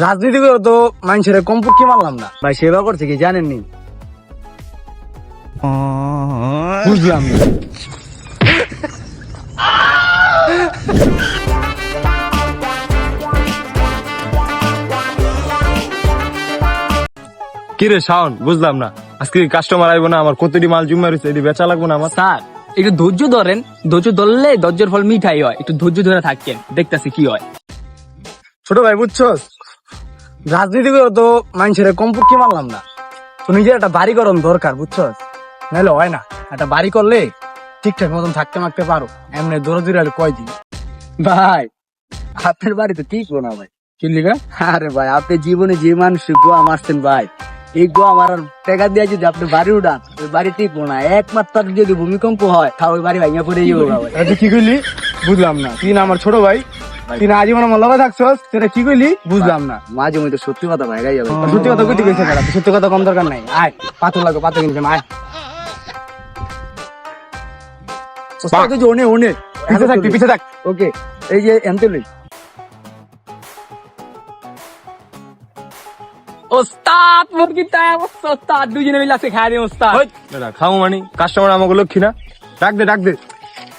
রাজনীতি করে তো মানুষের কম পক্ষে মারলাম না। ভাই সেবা করছে কি জানেননি? বুঝলাম। না কি রে শাওন বুঝলাম না। আজকে কাস্টমার আইবো না? আমার কতটি মাল জুম্মা রয়েছে এটি বেচা লাগবো না আমার? স্যার একটু ধৈর্য ধরেন। ধৈর্য ধরলে ধৈর্যের ফল মিঠাই হয়। একটু ধৈর্য ধরে থাকেন দেখতেছি কি হয়। ছোট ভাই বুঝছস? রাজনীতি করে তো মানুষের কম পক্ষে মারলাম না। তো নিজের একটা বাড়ি করন দরকার বুঝছ? নাহলে হয় না। একটা বাড়ি করলে ঠিকঠাক মতন থাকতে মারতে পারো। এমনি দৌড়ে দৌড়ে আর কয় দিন? ভাই আপনার বাড়ি তো ঠিক না ভাই। কি লিগা আরে ভাই আপনি জীবনে যে মানুষ গোয়া মারছেন ভাই এই গোয়া মারার টাকা দিয়ে যদি আপনি বাড়ি উঠান ওই বাড়ি ঠিক না। একমাত্র যদি ভূমিকম্প হয় তাহলে ওই বাড়ি ভাঙা পড়ে যাব ভাই। কি কইলি? বুঝলাম না। তুই না আমার ছোট ভাই তুই না আজীবন আমার লগে থাকছস? সেটা কি কইলি? বুঝলাম না। মাঝে মধ্যে সত্যি কথা ভাই যাবে। সত্যি কথা কইতে সত্যি কথা কম দরকার নাই। আয় পাথর লাগো পাথর কিনতে আয়। ওস্তাদ যে ওনে ওনে। পিছে থাক পিছে থাক। ওকে এই যে এনতে লই। ওস্তাদ মুরগি তাই ওস্তাদ দুজনে মিলে আছে খাই ওস্তাদ। ওই, খাও মানে কাস্টমার আমাকে লক্ষ্মী না? ডাক দে ডাক দে।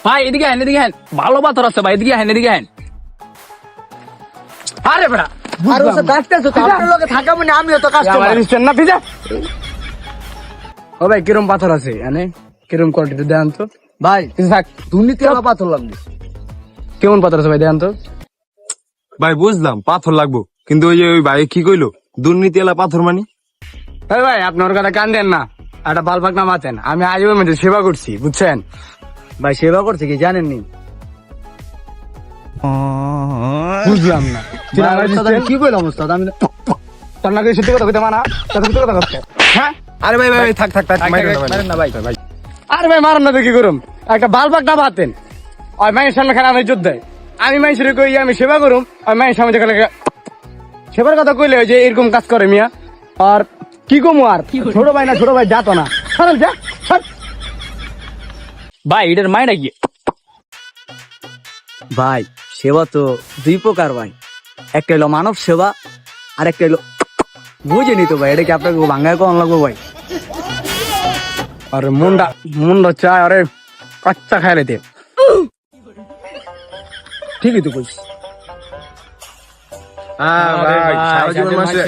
ভাই এদিকে হেন এদিকে হেন ভালো পাথর আছে ভাই এদিকে হেন এদিকে হেন আরে বেটা আরে ওসব কাটতেছো তো আপনার লগে থাকা মানে আমিও তো আমার কাস্টমার না পিজা ও ভাই কিরম পাথর আছে এনে কিরম কোয়ালিটি দেন তো। ভাই থাক দুর্নীতি আমার পাথর লাগবে। কেমন পাথর আছে ভাই দেন তো। ভাই বুঝলাম পাথর লাগবো। কিন্তু ওই যে ওই ভাই কি কইলো? দুর্নীতি এলা পাথর মানি? ভাই ভাই আপনার কথা কান দেন না। একটা বাল পাক না মাতেন আমি আজীবন মধ্যে সেবা করছি বুঝছেন? ভাই সেবা করছে কি জানেননি? বুঝলাম না। আমি? কি কইলাম ওস্তাদ আমি তোর নাকি সত্যি কথা কইতে মানা? তোর সত্যি কথা করতে হ্যাঁ? আরে ভাই ভাই থাক থাক থাক থাক, না, ভাই ভাই। আরে ভাই মারান না কি করুম। একটা বাল পাক না মাতেন ওই মায়ের সামনে খারাপ ইজ্জত দেয় আমি মানুষের কই আমি সেবা করুম। ওই মায়ের সামনে দেখালে সেবার কথা কইলে ওই যে এরকম কাজ করে মিয়া। আর কি কমু আর? ছোট ভাই না ছোট ভাই যাতো না। সরেন যা। ভাই এটার মাইটা কি? ভাই সেবা তো দুই প্রকার ভাই। একটা হলো মানব সেবা আর একটা হলো বুঝেনি তো ভাই এটা কি আপনাকে ভাঙ্গায় কম লাগবো ভাই? আরে মুন্ডা মুন্ডা চায় আরে কাচ্চা খাই লেতে ঠিকই তো হ্যাঁ মাসে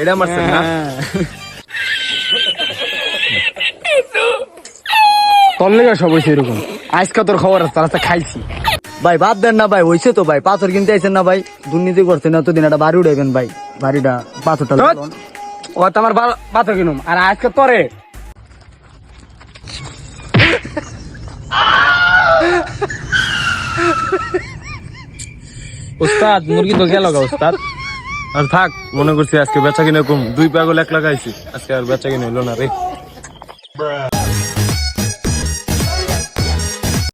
এটা মারছেন না? তোর লেগে সব হয়েছে এরকম। আজকে তোর খবর আছে তারা খাইছি। ভাই বাদ দেন না ভাই হইছে তো ভাই পাথর কিনতে আইছেন না ভাই দুর্নীতি করছেন এতদিন একটা বাড়ি উঠাইবেন ভাই বাড়িটা পাথরটা। ও তো আমার পাথর কিনুম। আর আজকে তোরে ওস্তাদ মুরগি তো গেল গা ওস্তাদ। আর থাক মনে করছি আজকে বেচা কিনে কম। দুই পাগল এক লাগাইছি আজকে আর বেচা কিনে হলো না রে।